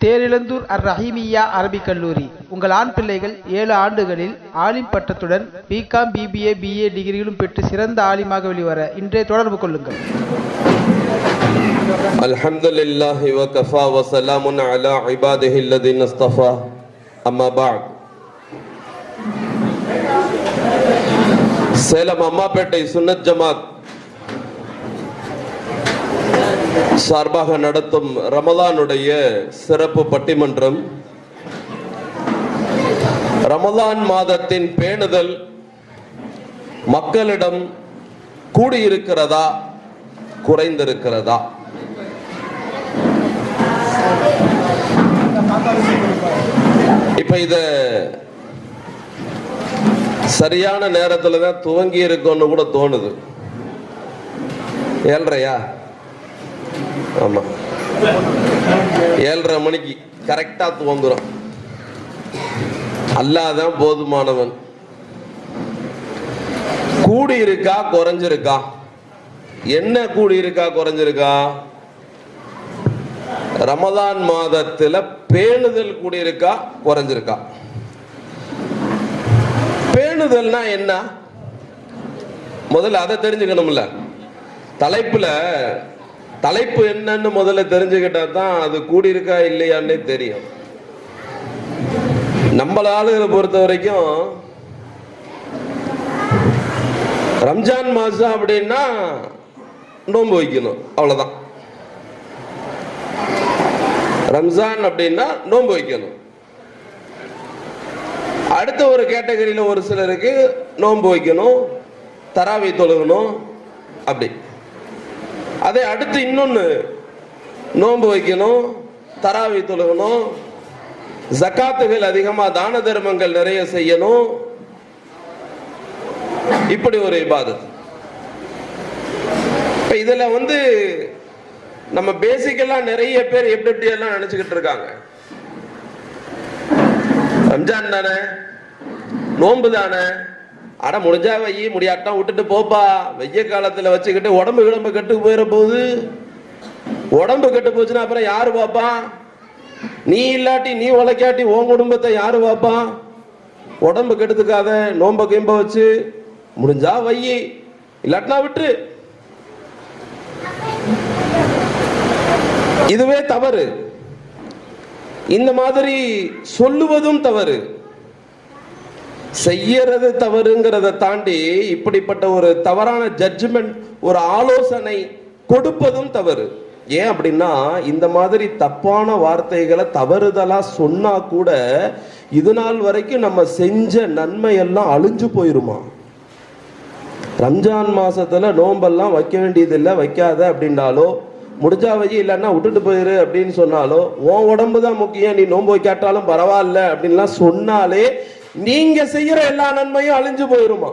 தேரிழந்தூர் அர் ரஹீமியா அரபிக் கல்லூரி உங்கள் ஆண் பிள்ளைகள் ஏழு ஆண்டுகளில் ஆலிம் பட்டத்துடன் பிகாம் பிபிஏ பிஏ டிகிரிகளும் பெற்று சிறந்த ஆலிமாக வெளிவர இன்றே தொடர்பு கொள்ளுங்கள் الحمد لله وكفى وسلام على عباده الذين اصطفى أما بعد சேலம் அம்மாப்பேட்டை சுன்னத் ஜமாத் சார்பாக நடத்தும் ரமலானுடைய சிறப்பு பட்டிமன்றம். ரமலான் மாதத்தின் பேணுதல் மக்களிடம் கூடியிருக்கிறதா குறைந்திருக்கிறதா? இப்ப இத சரியான நேரத்துல தான் துவங்கி இருக்கும்னு கூட தோணுது. ஏழ்றையா? ஆமாம் ஏழரை மணிக்கு கரெக்டா துவங்குறோம் அல்லாதான் போதுமானவன். கூடி இருக்கா குறைஞ்சிருக்கா? என்ன கூடி இருக்கா குறைஞ்சிருக்கா? ரமதான் மாதத்துல பேணுதல் கூடியிருக்கா குறைஞ்சிருக்கா? பேணுதல்னா என்ன? முதல்ல அதை தெரிஞ்சுக்கணும்ல. தலைப்புல தலைப்பு என்னன்னு முதல்ல தெரிஞ்சுக்கிட்டா தான் அது கூடியிருக்கா இல்லையான்னே தெரியும். நம்மள ஆளுகளை பொறுத்த வரைக்கும் ரம்ஜான் மாசம் அப்படின்னா நோன்பு வைக்கணும் அவ்வளவுதான். ரம்ஜான் அப்படின்னா நோன்பு வைக்கணும். அடுத்த ஒரு கேட்டகரியில ஒரு சிலருக்கு நோன்பு வைக்கணும் தராவி தொழுகணும் அப்படி. அதே அடுத்து இன்னொன்று நோன்பு வைக்கணும் தராவி தொழுகணும் ஜக்காத்துகள் அதிகமாக தான தர்மங்கள் நிறைய செய்யணும். இப்படி ஒரு இபாதத். இப்போ இதில் வந்து நம்ம பேசிக்கெல்லாம் நிறைய பேர் எப்படி எப்படி எல்லாம் நினைச்சுக்கிட்டு இருக்காங்க. ரம்ஜான் தானே? நோன்பு தானே? அட முடிஞ்சா வை முடியாட்டம் விட்டுட்டு போப்பா. வெய்ய காலத்துல வச்சுக்கிட்டு உடம்பு கிளம்பு கெட்டு போயிட போகுது உடம்பு கெட்டு போச்சுன்னா அப்புறம் யாரு பாப்பான் நீ இல்லாட்டி நீ உழைக்காட்டி உன் குடும்பத்தை யாரு பாப்பான் உடம்பு கெடுத்துக்காத நோம்ப கேம்ப வச்சு முடிஞ்சா வையி இல்லாட்டினா விட்டு இதுவே தவறு. இந்த மாதிரி சொல்லுவதும் தவறு. செய்யறது தவறுங்கிறத தாண்டி இப்படிப்பட்ட ஒரு தவறான ஜட்ஜ்மெண்ட் ஒரு ஆலோசனை கொடுப்பதும் தவறு. ஏன் அப்படின்னா இந்த மாதிரி தப்பான வார்த்தைகளை தவறுதலா சொன்னா கூட இது நாள் வரைக்கும் நம்ம செஞ்ச நன்மை எல்லாம் அழிஞ்சு போயிருமா? ரம்ஜான் மாசத்துல நோம்பெல்லாம் வைக்க வேண்டியதில்லை வைக்காத அப்படின்னாலோ முடிஞ்சா வை இல்லைன்னா விட்டுட்டு போயிரு அப்படின்னு சொன்னாலோ உன் உடம்பு தான் முக்கியம் நீ நோன்பு வைக்காட்டாலும் பரவாயில்ல அப்படின்லாம் சொன்னாலே நீங்க செய்யற எல்லா நன்மையும் அழிஞ்சு போயிருமா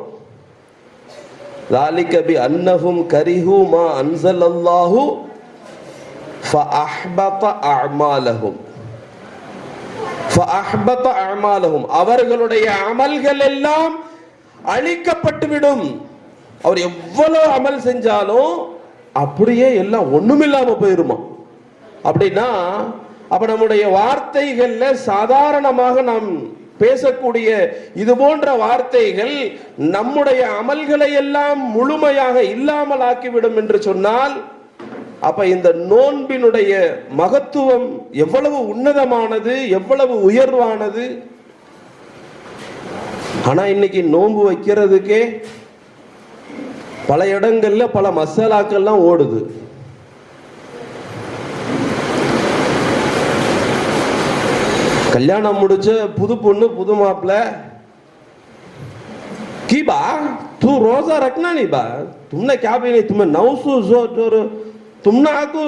ذلك بأنهم كرهوا ما أنزل الله فأحبط أعمالهم فأحبط أعمالهم அவர்களுடைய அமல்கள் எல்லாம் அழிக்கப்பட்டுவிடும் அவர் எவ்வளவு அமல் செஞ்சாலும் அப்படியே எல்லாம் ஒண்ணுமில்லாம போயிருமா அப்படின்னா அப்ப நம்முடைய வார்த்தைகள்ல சாதாரணமாக நாம் பேசக்கூடிய இது போன்ற வார்த்தைகள் நம்முடைய அமல்களை எல்லாம் முழுமையாக இல்லாமல் ஆக்கிவிடும் என்று சொன்னால் அப்ப இந்த நோன்பினுடைய மகத்துவம் எவ்வளவு உன்னதமானது எவ்வளவு உயர்வானது? ஆனா இன்னைக்கு நோன்பு வைக்கிறதுக்கே பல இடங்கள்ல பல மசாலாக்கள்லாம் ஓடுது. கல்யாணம் முடிச்ச புது பொண்ணு புது மாப்பிள்ள की बा तू रोजा रखना नहीं बा तुमने क्या भी नहीं तुम्हें नौ सौ जो जो तुमने आको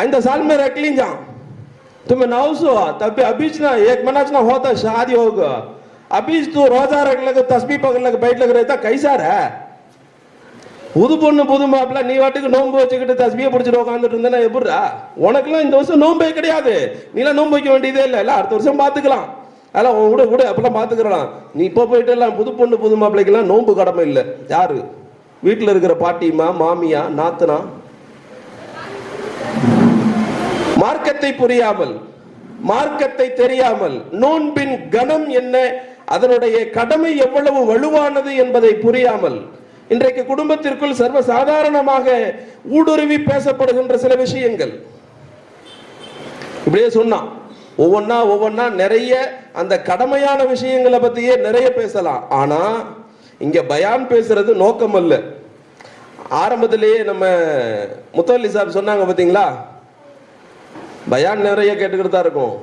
आइंदा साल में रख ली जा तुम्हें नौ सौ तब अभी ना एक महीना ना होता शादी होगा अभी तू रोजा रख लगे तस्बी पकड़ लगे बैठ लग रहता कैसा रहा புது பொண்ணு புது மாப்பிள்ள நீ வாட்டுக்கு நோன்பு வச்சுக்கிட்டு தஸ்மியை பிடிச்சிட்டு உட்காந்துட்டு இருந்தா எப்படிரா உனக்கெல்லாம் இந்த வருஷம் நோன்பே கிடையாது. நீலாம் நோன்பு வைக்க வேண்டியதே இல்லை. இல்லை அடுத்த வருஷம் பார்த்துக்கலாம் அதெல்லாம் உன் கூட கூட அப்பெல்லாம் பார்த்துக்கலாம் நீ இப்போ போயிட்டு எல்லாம் புது பொண்ணு புது மாப்பிள்ளைக்கெல்லாம் நோன்பு கடமை இல்லை. யாரு? வீட்டில் இருக்கிற பாட்டிமா மாமியா நாத்தனா? மார்க்கத்தை புரியாமல் மார்க்கத்தை தெரியாமல் நோன்பின் கணம் என்ன? அதனுடைய கடமை எவ்வளவு வலுவானது என்பதை புரியாமல் இன்றைக்கு குடும்பத்திற்குள் சர்வ சாதாரணமாக ஊடுருவி பேசப்படுகின்ற சில விஷயங்கள். இப்படியே சொன்னான் ஒவ்வொன்னா ஒவ்வொன்னா நிறைய அந்த கடமையான விஷயங்களை பத்தியே நிறைய பேசலாம். ஆனா இங்க பயான் பேசுறது நோக்கம் அல்ல. ஆரம்பத்திலேயே நம்ம முத்தவல்லி சார் சொன்னாங்க பாத்தீங்களா? பயான் நிறைய கேட்டுக்கிட்டு தான் இருக்கும்.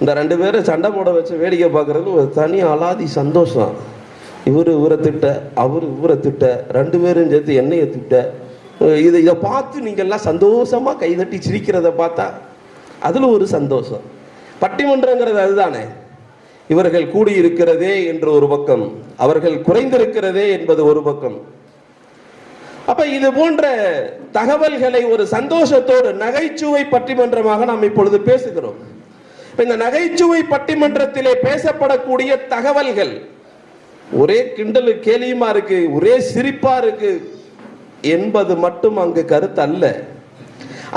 இந்த ரெண்டு பேரும் சண்டை போட வச்சு வேடிக்கை பார்க்கறது ஒரு தனி அலாதி சந்தோஷம். இவர் இவரை திட்ட அவர் இவரை திட்ட ரெண்டு பேரும் சேர்த்து என்னையை திட்ட இதை இதை பார்த்து நீங்கள்லாம் எல்லாம் கைதட்டி சிரிக்கிறத பார்த்தா அதில் ஒரு சந்தோஷம். பட்டிமன்றங்கிறது அதுதானே. இவர்கள் கூடியிருக்கிறதே என்று ஒரு பக்கம் அவர்கள் குறைந்திருக்கிறதே என்பது ஒரு பக்கம். அப்ப இது போன்ற தகவல்களை ஒரு சந்தோஷத்தோடு நகைச்சுவை பட்டிமன்றமாக நாம் இப்பொழுது பேசுகிறோம். இந்த நகைச்சுவை பட்டிமன்றத்திலே பேசப்படக்கூடிய தகவல்கள் ஒரே கிண்டலு கேலியுமா இருக்கு ஒரே சிரிப்பா இருக்கு என்பது மட்டும் அங்கு கருத்து அல்ல.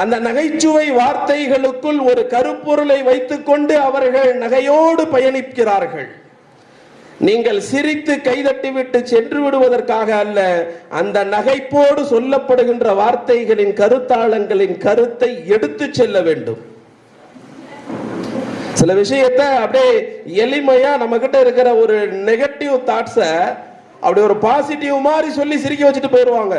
அந்த நகைச்சுவை வார்த்தைகளுக்குள் ஒரு கருப்பொருளை வைத்துக்கொண்டு அவர்கள் நகையோடு பயணிக்கிறார்கள். நீங்கள் சிரித்து கைதட்டி விட்டு சென்று விடுவதற்காக அல்ல அந்த நகைப்போடு சொல்லப்படுகின்ற வார்த்தைகளின் கருத்தாளங்களின் கருத்தை எடுத்து செல்ல வேண்டும். சில விஷயத்த அப்படியே எளிமையா நம்ம கிட்ட இருக்கிற ஒரு நெகட்டிவ் தாட்ஸ அப்படி ஒரு பாசிட்டிவ் மாதிரி சொல்லி சிரிக்க வச்சுட்டு போயிடுவாங்க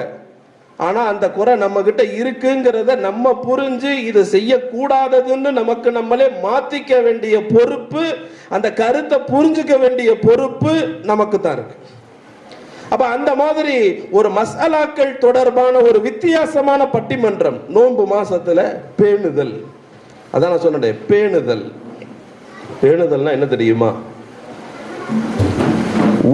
ஆனா அந்த குறை நம்ம கிட்ட இருக்குங்கிறத நம்ம புரிஞ்சு இது செய்யக்கூடாததுன்னு நமக்கு நம்மளே மாத்திக்க வேண்டிய பொறுப்பு அந்த கருத்தை புரிஞ்சுக்க வேண்டிய பொறுப்பு நமக்கு தான் இருக்கு. அப்ப அந்த மாதிரி ஒரு மசாலாக்கள் தொடர்பான ஒரு வித்தியாசமான பட்டிமன்றம் நோன்பு மாசத்துல பேணுதல். அதான் நான் சொன்னேன் பேணுதல். பேணுதல்னா என்ன தெரியுமா?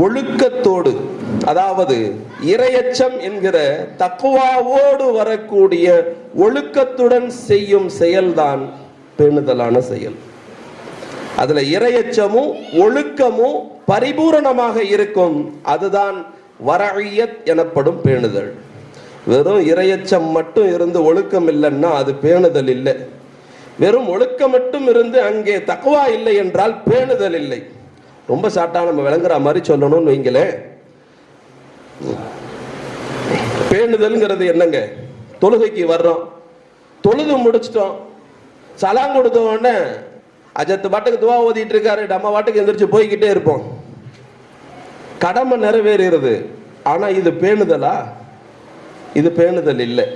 ஒழுக்கத்தோடு அதாவது இரையச்சம் என்கிற தக்குவாவோடு வரக்கூடிய ஒழுக்கத்துடன் செய்யும் செயல்தான் பேணுதலான செயல். அதுல இரையச்சமும் ஒழுக்கமும் பரிபூரணமாக இருக்கும். அதுதான் வரழியத் எனப்படும் பேணுதல். வெறும் இரையச்சம் மட்டும் இருந்து ஒழுக்கம் இல்லைன்னா அது பேணுதல் இல்லை. வெறும் ஒழுக்கம் மட்டும் இருந்து அங்கே தக்குவா இல்லை என்றால் பேணுதல் இல்லை. ரொம்ப சாட்டா நம்ம விளங்குற மாதிரி சொல்லணும்னு வைங்களேன். பேணுதல்ங்கிறது என்னங்க? தொழுகைக்கு வர்றோம். தொழுது முடிச்சிட்டோம். சலாம் கொடுத்த உடனே அஜத்து பாட்டுக்கு துவா ஓதிட்டு இருக்காரு. நம்ம பாட்டுக்கு எந்திரிச்சு போய்கிட்டே இருப்போம். கடமை நிறைவேறுகிறது. ஆனா இது பேணுதலா? இது பேணுதல் இல்லை.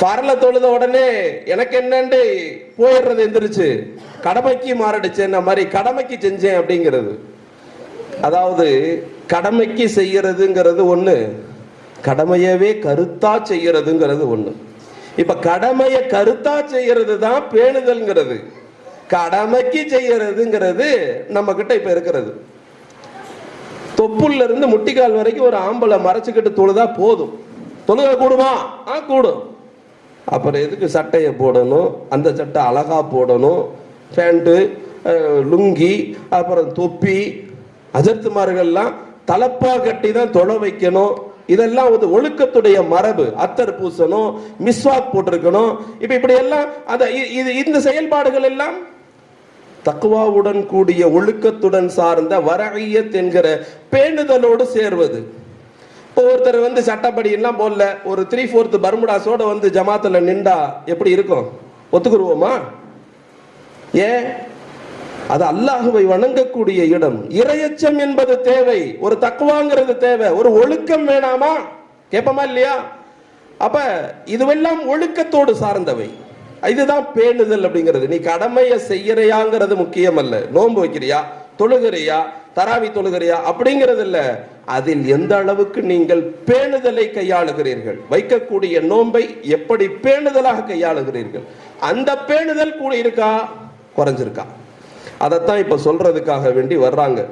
பரல தொழுத உடனே எனக்கு என்னண்டு போயிடுறது எந்திரிச்சு? கடமைக்கு மாரடிச்சேன் மாதிரி கடமைக்கு செஞ்சேன் அப்படிங்கிறது. அதாவது கடமைக்கு செய்யறதுங்கிறது ஒண்ணு கடமையவே கருத்தா செய்யறதுங்கிறது ஒண்ணு. இப்ப கடமைய கருத்தா செய்யறது தான் பேணுதல்ங்கிறது. கடமைக்கு செய்யறதுங்கிறது நம்ம கிட்ட இப்ப இருக்கிறது. தொப்புள்ள இருந்து முட்டிக்கால் வரைக்கும் ஒரு ஆம்பளை மறைச்சுக்கிட்டு தொழுதா போதும். தொழுக கூடுமா? ஆ கூடும். அப்புறம் எதுக்கு சட்டையை போடணும்? அந்த சட்டை அழகா போடணும். பேண்ட்டு லுங்கி அப்புறம் தொப்பி அஜர்த்துமார்கள்லாம் தலப்பா கட்டி தான் தொலை வைக்கணும். இதெல்லாம் வந்து ஒழுக்கத்துடைய மரபு. அத்தர் பூசணும் மிஸ்வாக் போட்டிருக்கணும். இப்போ இப்படி எல்லாம் அந்த இது இந்த செயல்பாடுகள் எல்லாம் தக்குவாவுடன் கூடிய ஒழுக்கத்துடன் சார்ந்த வரகையத் என்கிற பேணுதலோடு சேர்வது. ஒருத்தர் வந்து சட்டப்படி எல்லாம் போடல. ஒரு த்ரீ ஃபோர்த் பர்முடாஸோட வந்து ஜமாத்துல நின்றா எப்படி இருக்கும்? ஒத்துக்குருவோமா? ஏன் அது அல்லாஹுவை வணங்கக்கூடிய இடம். இரையச்சம் என்பது தேவை. ஒரு தக்குவாங்கிறது தேவை. ஒரு ஒழுக்கம் வேணாமா? கேட்போமா இல்லையா? அப்ப இதுவெல்லாம் ஒழுக்கத்தோடு சார்ந்தவை. இதுதான் பேணுதல் அப்படிங்கிறது. நீ கடமையை செய்யறையாங்கிறது முக்கியம் அல்ல நோன்பு வைக்கிறியா? தொழுகிறியா? தராவி தொழுகிறியா? அப்படிங்கிறது இல்ல அதில் எந்த அளவுக்கு நீங்கள் பேணுதலை கையாளுகிறீர்கள்? வைக்கக்கூடிய நோன்பை எப்படி பேணுதலாக கையாளுகிறீர்கள்? அந்த பேணுதல் கூட இருக்கா? குறைஞ்சிருக்கா? அதைத்தான் இப்ப சொல்றதுக்காக வேண்டி வர்றாங்க.